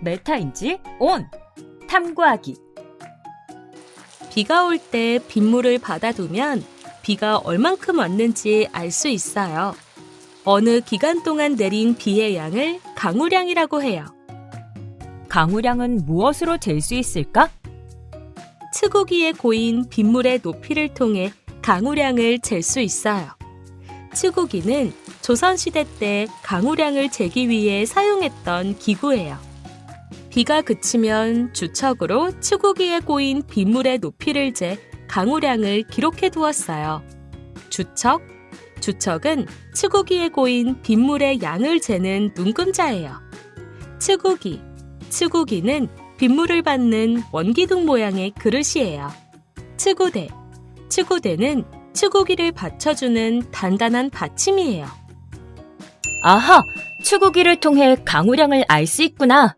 메타인지 온. 탐구하기. 비가 올 때 빗물을 받아두면 비가 얼만큼 왔는지 알 수 있어요. 어느 기간 동안 내린 비의 양을 강우량이라고 해요. 강우량은 무엇으로 잴 수 있을까? 치고기에 고인 빗물의 높이를 통해 강우량을 잴 수 있어요. 치고기는 조선시대 때 강우량을 재기 위해 사용했던 기구예요. 비가 그치면 주척으로 치고기에 고인 빗물의 높이를 재 강우량을 기록해 두었어요. 주척, 주척은 치고기에 고인 빗물의 양을 재는 눈금자예요. 치고기, 치고기는 빗물을 받는 원기둥 모양의 그릇이에요. 치고대, 치고대는 치고기를 받쳐주는 단단한 받침이에요. 아하, 추구기를 통해 강우량을 알 수 있구나.